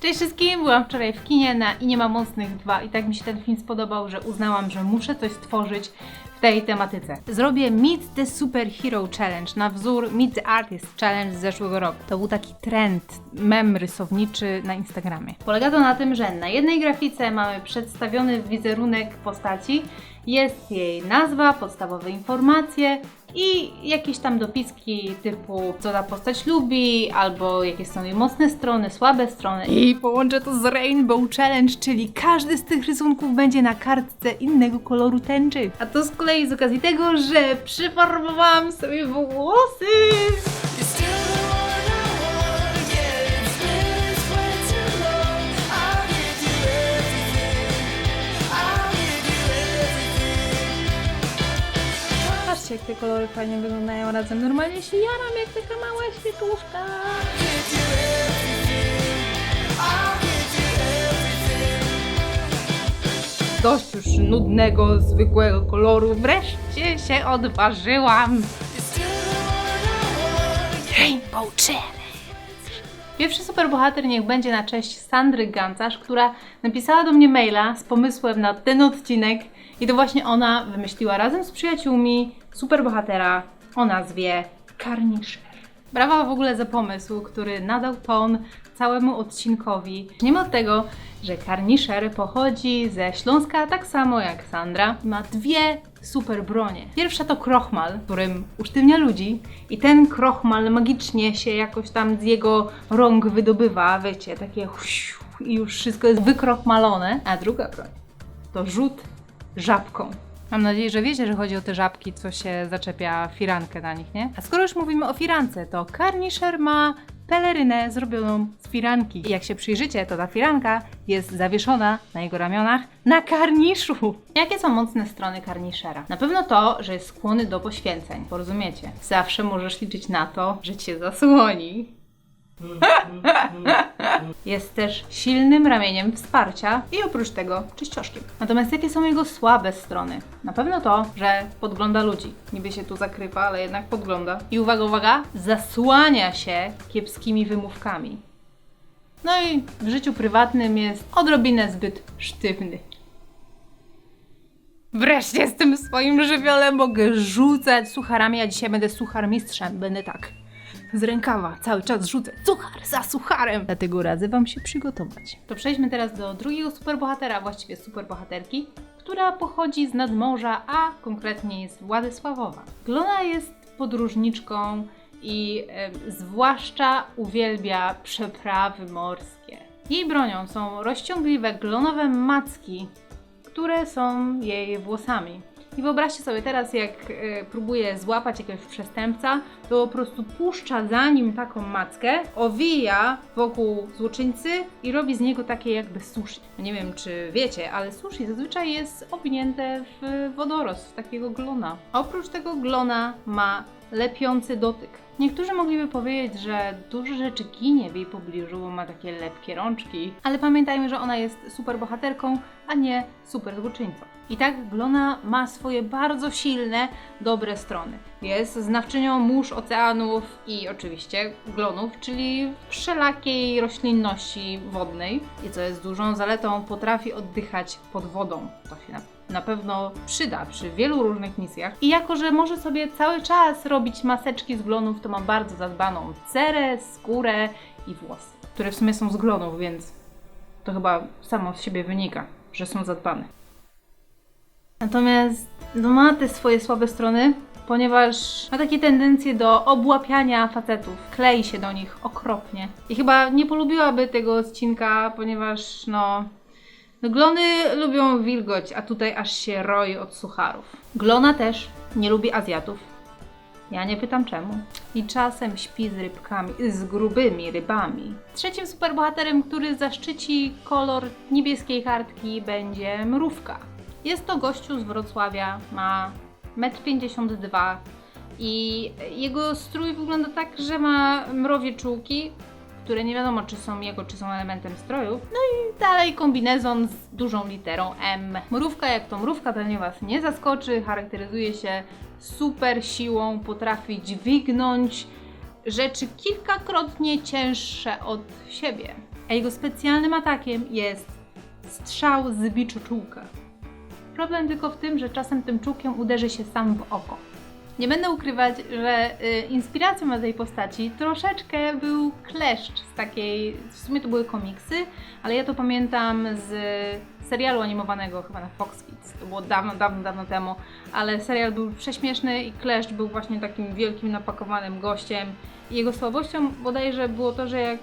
Cześć wszystkim, byłam wczoraj w kinie na I nie ma mocnych 2 i tak mi się ten film spodobał, że uznałam, że muszę coś stworzyć w tej tematyce. Zrobię Meet the Superhero Challenge na wzór Meet the Artist Challenge z zeszłego roku. To był taki trend, mem rysowniczy na Instagramie. Polega to na tym, że na jednej grafice mamy przedstawiony wizerunek postaci, jest jej nazwa, podstawowe informacje i jakieś tam dopiski typu co ta postać lubi, albo jakie są jej mocne strony, słabe strony. I połączę to z Rainbow Challenge, czyli każdy z tych rysunków będzie na kartce innego koloru tęczy. A to z kolei z okazji tego, że przyfarbowałam sobie włosy. Patrzcie, jak te kolory fajnie wyglądają razem. Normalnie się jaram jak taka mała everything. Dość już nudnego, zwykłego koloru. Wreszcie się odważyłam. Rainbow Challenge. Pierwszy superbohater niech będzie na cześć Sandry Gancarz, która napisała do mnie maila z pomysłem na ten odcinek i to właśnie ona wymyśliła razem z przyjaciółmi superbohatera o nazwie Carnisher. Brawa w ogóle za pomysł, który nadał ton całemu odcinkowi. Zacznijmy od tego, że Carnisher pochodzi ze Śląska tak samo jak Sandra. Ma dwie super bronie. Pierwsza to krochmal, którym usztywnia ludzi i ten krochmal magicznie się jakoś tam z jego rąk wydobywa, wiecie, takie i już wszystko jest wykrochmalone. A druga broń to rzut żabką. Mam nadzieję, że wiecie, że chodzi o te żabki, co się zaczepia firankę na nich, nie? A skoro już mówimy o firance, to Carnisher ma pelerynę zrobioną z firanki. I jak się przyjrzycie, to ta firanka jest zawieszona na jego ramionach na karniszu. Jakie są mocne strony Carnishera? Na pewno to, że jest skłonny do poświęceń, porozumiecie. Zawsze możesz liczyć na to, że cię zasłoni. Jest też silnym ramieniem wsparcia i oprócz tego czyścioszkiem. Natomiast jakie są jego słabe strony? Na pewno to, że podgląda ludzi. Niby się tu zakrywa, ale jednak podgląda. I uwaga, uwaga, zasłania się kiepskimi wymówkami. No i w życiu prywatnym jest odrobinę zbyt sztywny. Wreszcie z tym swoim żywiolem mogę rzucać sucharami. Ja dzisiaj będę sucharmistrzem. Będę tak z rękawa cały czas rzucę suchar za sucharem. Dlatego radzę Wam się przygotować. To przejdźmy teraz do drugiego superbohatera, właściwie superbohaterki, która pochodzi z nadmorza, a konkretnie jest Władysławowa. Glona jest podróżniczką i e, zwłaszcza uwielbia przeprawy morskie. Jej bronią są rozciągliwe glonowe macki, które są jej włosami. I wyobraźcie sobie teraz, jak e, próbuje złapać jakiegoś przestępca, to po prostu puszcza za nim taką mackę, owija wokół złoczyńcy i robi z niego takie jakby sushi. Nie wiem, czy wiecie, ale sushi zazwyczaj jest owinięte w wodorost, w takiego glona. Oprócz tego glona ma lepiący dotyk. Niektórzy mogliby powiedzieć, że dużo rzeczy ginie w jej pobliżu, bo ma takie lepkie rączki, ale pamiętajmy, że ona jest super bohaterką, a nie super złoczyńcą. I tak Glona ma swoje bardzo silne, dobre strony. Jest znawczynią mórz oceanów i oczywiście glonów, czyli wszelakiej roślinności wodnej. I co jest dużą zaletą, potrafi oddychać pod wodą. To się na pewno przyda przy wielu różnych misjach. I jako, że może sobie cały czas robić maseczki z glonów, to ma bardzo zadbaną cerę, skórę i włosy, które w sumie są z glonów, więc to chyba samo z siebie wynika, że są zadbane. Natomiast no, ma te swoje słabe strony, ponieważ ma takie tendencje do obłapiania facetów. Klei się do nich okropnie. I chyba nie polubiłaby tego odcinka, ponieważ no... no glony lubią wilgoć, a tutaj aż się roi od sucharów. Glona też nie lubi Azjatów. Ja nie pytam czemu. I czasem śpi z rybkami, z grubymi rybami. Trzecim superbohaterem, który zaszczyci kolor niebieskiej kartki będzie Mrówka. Jest to gościu z Wrocławia, ma 1,52 m i jego strój wygląda tak, że ma mrowie czułki, które nie wiadomo czy są jego, czy są elementem stroju. No i dalej kombinezon z dużą literą M. Mrówka jak to mrówka pewnie Was nie zaskoczy, charakteryzuje się super siłą, potrafi dźwignąć rzeczy kilkakrotnie cięższe od siebie. a jego specjalnym atakiem jest strzał z biczoczułka. Problem tylko w tym, że czasem tym czułkiem uderzy się sam w oko. Nie będę ukrywać, że y, inspiracją na tej postaci troszeczkę był kleszcz z takiej, w sumie to były komiksy, ale ja to pamiętam z serialu animowanego chyba na Fox Kids. To było dawno, dawno, dawno temu, ale serial był prześmieszny i kleszcz był właśnie takim wielkim, napakowanym gościem. I jego słabością bodajże było to, że jak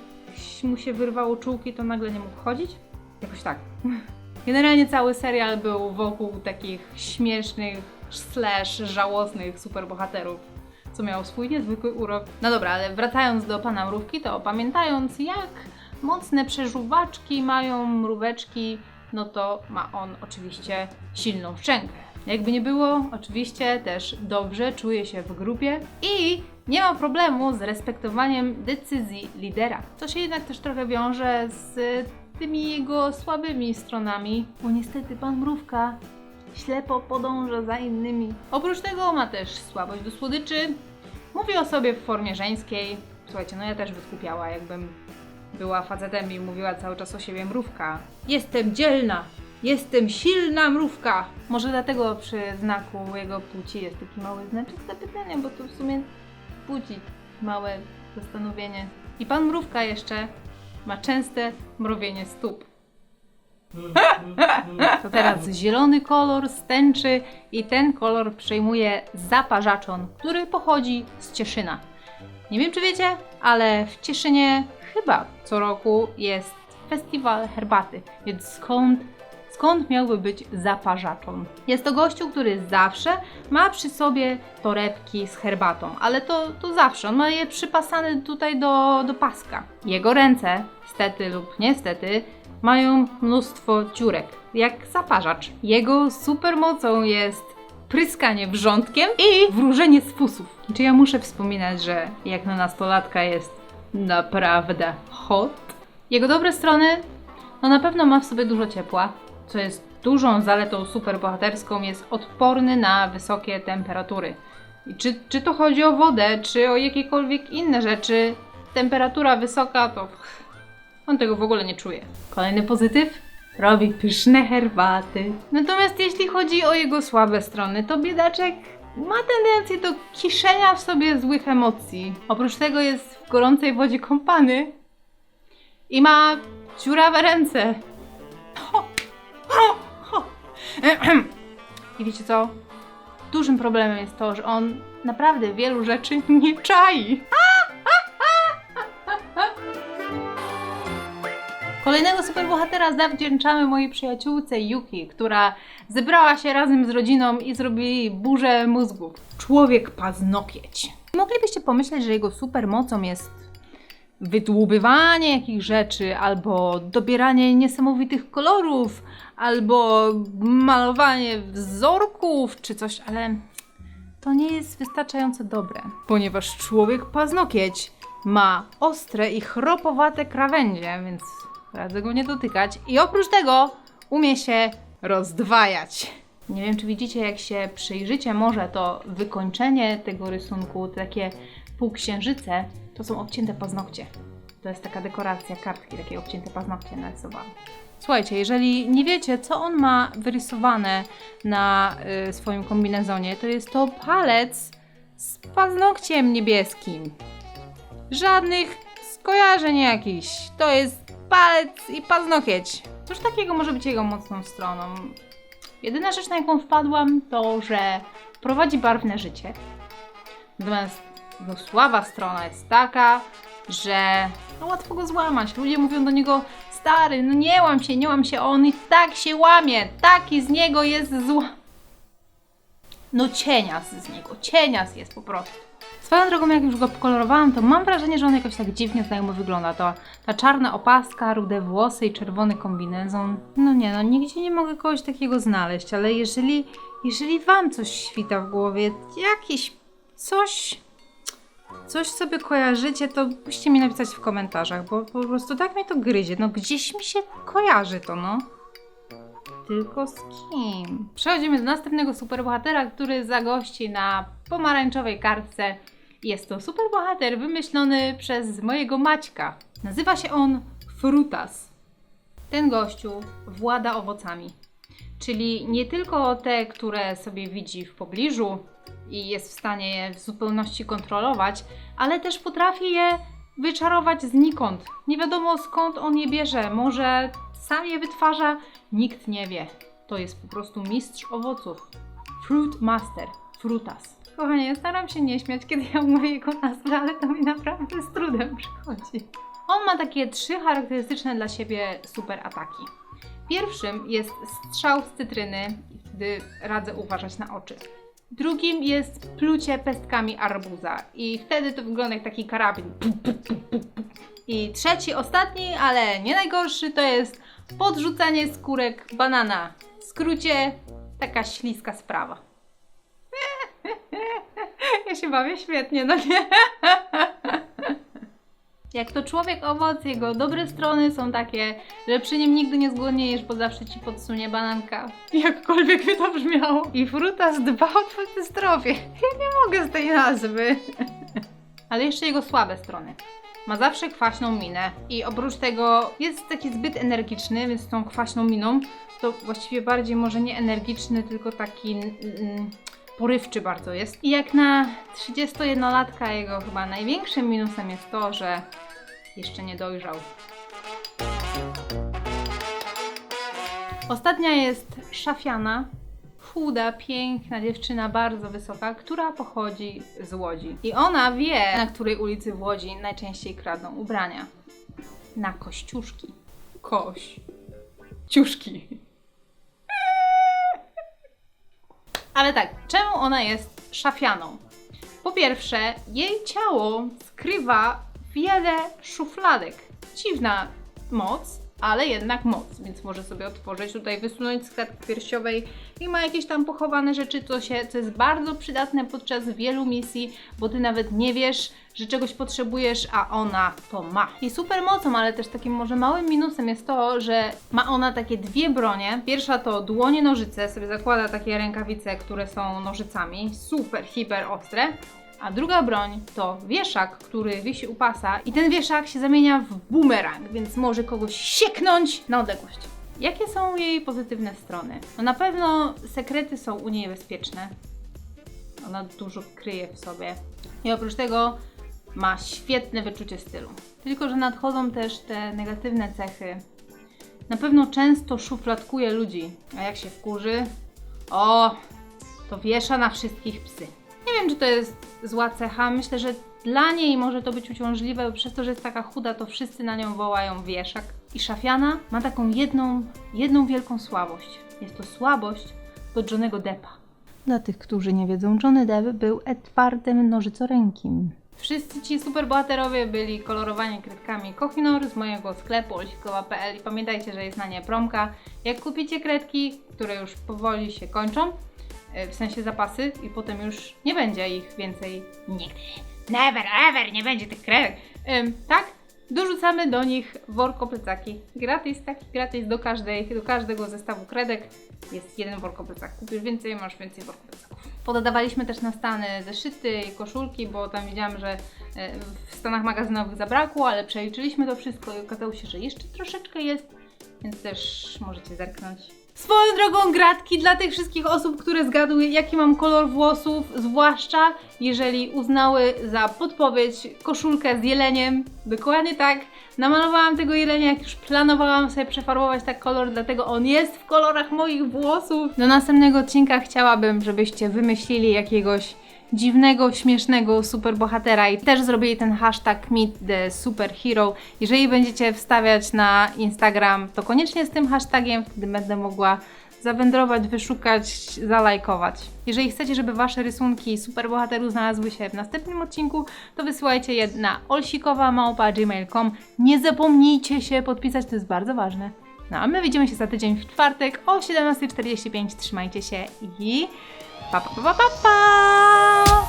mu się wyrwało czułki, to nagle nie mógł chodzić. Jakoś tak. Generalnie cały serial był wokół takich śmiesznych, slash żałosnych superbohaterów, co miało swój niezwykły urok. No dobra, ale wracając do pana mrówki, to pamiętając jak mocne przeżuwaczki mają mróweczki, no to ma on oczywiście silną szczękę. Jakby nie było, oczywiście też dobrze czuje się w grupie i nie ma problemu z respektowaniem decyzji lidera, co się jednak też trochę wiąże z tymi jego słabymi stronami, bo niestety pan Mrówka ślepo podąża za innymi. Oprócz tego ma też słabość do słodyczy, mówi o sobie w formie żeńskiej. Słuchajcie, no ja też by skupiała, jakbym była facetem i mówiła cały czas o siebie mrówka. Jestem dzielna! Jestem silna mrówka! Może dlatego przy znaku jego płci jest taki mały znaczek zapytania, bo to w sumie budzi małe zastanowienie. I pan mrówka jeszcze ma częste mrowienie stóp. To teraz zielony kolor z tęczy i ten kolor przejmuje zaparzaczon, który pochodzi z Cieszyna. Nie wiem czy wiecie, ale w Cieszynie chyba co roku jest festiwal herbaty, więc skąd, skąd miałby być zaparzaczon? Jest to gościu, który zawsze ma przy sobie torebki z herbatą, ale to, to zawsze, on ma je przypasane tutaj do, do paska. Jego ręce, stety lub niestety, mają mnóstwo dziurek, jak zaparzacz. Jego supermocą jest pryskanie wrzątkiem i wróżenie z fusów. Czy ja muszę wspominać, że jak na nastolatka jest naprawdę hot? Jego dobre strony, no na pewno ma w sobie dużo ciepła, co jest dużą zaletą superbohaterską, jest odporny na wysokie temperatury. I czy, czy to chodzi o wodę, czy o jakiekolwiek inne rzeczy, temperatura wysoka to on tego w ogóle nie czuje. Kolejny pozytyw? Robi pyszne herbaty. Natomiast jeśli chodzi o jego słabe strony, to biedaczek ma tendencję do kiszenia w sobie złych emocji. Oprócz tego jest w gorącej wodzie kąpany i ma dziurawe ręce. I wiecie co? Dużym problemem jest to, że on naprawdę wielu rzeczy nie czai. Kolejnego superbohatera zawdzięczamy mojej przyjaciółce Yuki, która zebrała się razem z rodziną i zrobili burzę mózgów. Człowiek paznokieć. Moglibyście pomyśleć, że jego supermocą jest wydłubywanie jakichś rzeczy, albo dobieranie niesamowitych kolorów, albo malowanie wzorków, czy coś, ale to nie jest wystarczająco dobre, ponieważ człowiek paznokieć ma ostre i chropowate krawędzie, więc radzę go nie dotykać. I oprócz tego umie się rozdwajać. Nie wiem, czy widzicie, jak się przyjrzycie może, to wykończenie tego rysunku, takie półksiężyce, to są obcięte paznokcie. To jest taka dekoracja kartki, takie obcięte paznokcie narysowałam. Słuchajcie, jeżeli nie wiecie, co on ma wyrysowane na y, swoim kombinezonie, to jest to palec z paznokciem niebieskim. Żadnych skojarzeń jakichś. To jest palec i paznokieć. Cóż takiego może być jego mocną stroną? Jedyna rzecz, na jaką wpadłam, to, że prowadzi barwne życie. Natomiast jego słaba strona jest taka, że no łatwo go złamać. Ludzie mówią do niego, stary, no nie łam się, nie łam się, on i tak się łamie. Taki z niego jest zła. No cienias z niego, cienias jest po prostu. Swoją drogą, jak już go pokolorowałam, to mam wrażenie, że on jakoś tak dziwnie znajomo wygląda. To ta czarna opaska, rude włosy i czerwony kombinezon. No nie, no nigdzie nie mogę kogoś takiego znaleźć, ale jeżeli, jeżeli wam coś świta w głowie, jakieś coś, coś sobie kojarzycie, to musicie mi napisać w komentarzach, bo po prostu tak mnie to gryzie. No gdzieś mi się kojarzy to, no. Tylko z kim? Przechodzimy do następnego superbohatera, który zagości na pomarańczowej kartce. Jest to superbohater wymyślony przez mojego Maćka. Nazywa się on Frutas. Ten gościu włada owocami. Czyli nie tylko te, które sobie widzi w pobliżu i jest w stanie je w zupełności kontrolować, ale też potrafi je wyczarować znikąd. Nie wiadomo skąd on je bierze. Może sam je wytwarza, nikt nie wie. To jest po prostu mistrz owoców. Fruit Master. Frutas. Kochanie, staram się nie śmiać, kiedy ja mówię jego nazwę, ale to mi naprawdę z trudem przychodzi. On ma takie trzy charakterystyczne dla siebie super ataki. Pierwszym jest strzał z cytryny, gdy radzę uważać na oczy. Drugim jest plucie pestkami arbuza i wtedy to wygląda jak taki karabin. I trzeci, ostatni, ale nie najgorszy, to jest podrzucanie skórek banana. W skrócie, taka śliska sprawa. Ja się bawię świetnie, no nie? Jak to człowiek owoc, jego dobre strony są takie, że przy nim nigdy nie zgłodniejesz, bo zawsze ci podsunie bananka. Jakkolwiek by to brzmiało. I frutas dba o twoje zdrowie. Ja nie mogę z tej nazwy. Ale jeszcze jego słabe strony. Ma zawsze kwaśną minę i oprócz tego jest taki zbyt energiczny, więc z tą kwaśną miną to właściwie bardziej może nie energiczny, tylko taki mm, porywczy bardzo jest. I jak na 31-latka jego chyba największym minusem jest to, że jeszcze nie dojrzał. Ostatnia jest Szafiana. Chuda, piękna dziewczyna, bardzo wysoka, która pochodzi z Łodzi. I ona wie, na której ulicy w Łodzi najczęściej kradną ubrania. Na kościuszki. Koś. Ciuszki. Ale tak, czemu ona jest szafianą? Po pierwsze, jej ciało skrywa wiele szufladek. Dziwna moc, ale jednak moc, więc może sobie otworzyć tutaj, wysunąć z klatki piersiowej i ma jakieś tam pochowane rzeczy, co, się, co jest bardzo przydatne podczas wielu misji, bo ty nawet nie wiesz, że czegoś potrzebujesz, a ona to ma. I super mocą, ale też takim może małym minusem jest to, że ma ona takie dwie bronie. Pierwsza to dłonie nożyce, sobie zakłada takie rękawice, które są nożycami, super, hiper ostre. A druga broń to wieszak, który wisi u pasa i ten wieszak się zamienia w bumerang, więc może kogoś sieknąć na odległość. Jakie są jej pozytywne strony? No na pewno sekrety są u niej bezpieczne. Ona dużo kryje w sobie. I oprócz tego ma świetne wyczucie stylu. Tylko, że nadchodzą też te negatywne cechy. Na pewno często szufladkuje ludzi, a jak się wkurzy, o, to wiesza na wszystkich psy. Nie wiem, czy to jest zła cecha. Myślę, że dla niej może to być uciążliwe, bo przez to, że jest taka chuda, to wszyscy na nią wołają wieszak. I Szafiana ma taką jedną, jedną wielką słabość. Jest to słabość do Johnego Deppa. Dla tych, którzy nie wiedzą, Johnny Depp był Edwardem Nożycorękim. Wszyscy ci superbohaterowie byli kolorowani kredkami Kohinor z mojego sklepu olsikowa.pl i pamiętajcie, że jest na nie promka. Jak kupicie kredki, które już powoli się kończą, w sensie zapasy i potem już nie będzie ich więcej nigdy. Never ever nie będzie tych kredek. Ym, tak? Dorzucamy do nich worko plecaki. Gratis, taki gratis do, każdej, do każdego zestawu kredek jest jeden worko plecak. Kupisz więcej, masz więcej worko plecaków. Pododawaliśmy też na stany zeszyty i koszulki, bo tam widziałam, że e, w stanach magazynowych zabrakło, ale przeliczyliśmy to wszystko i okazało się, że jeszcze troszeczkę jest, więc też możecie zerknąć. Swoją drogą gratki dla tych wszystkich osób, które zgadły, jaki mam kolor włosów, zwłaszcza jeżeli uznały za podpowiedź koszulkę z jeleniem. Dokładnie tak. Namalowałam tego jelenia, jak już planowałam sobie przefarbować tak kolor, dlatego on jest w kolorach moich włosów. Do następnego odcinka chciałabym, żebyście wymyślili jakiegoś dziwnego, śmiesznego superbohatera i też zrobili ten hashtag Meet the Superhero. Jeżeli będziecie wstawiać na Instagram, to koniecznie z tym hashtagiem, wtedy będę mogła zawędrować, wyszukać, zalajkować. Jeżeli chcecie, żeby wasze rysunki superbohaterów znalazły się w następnym odcinku, to wysyłajcie je na olsikowa.gmail.com. Nie zapomnijcie się podpisać, to jest bardzo ważne. No a my widzimy się za tydzień w czwartek o 17.45. Trzymajcie się i Па-па-па-па-па!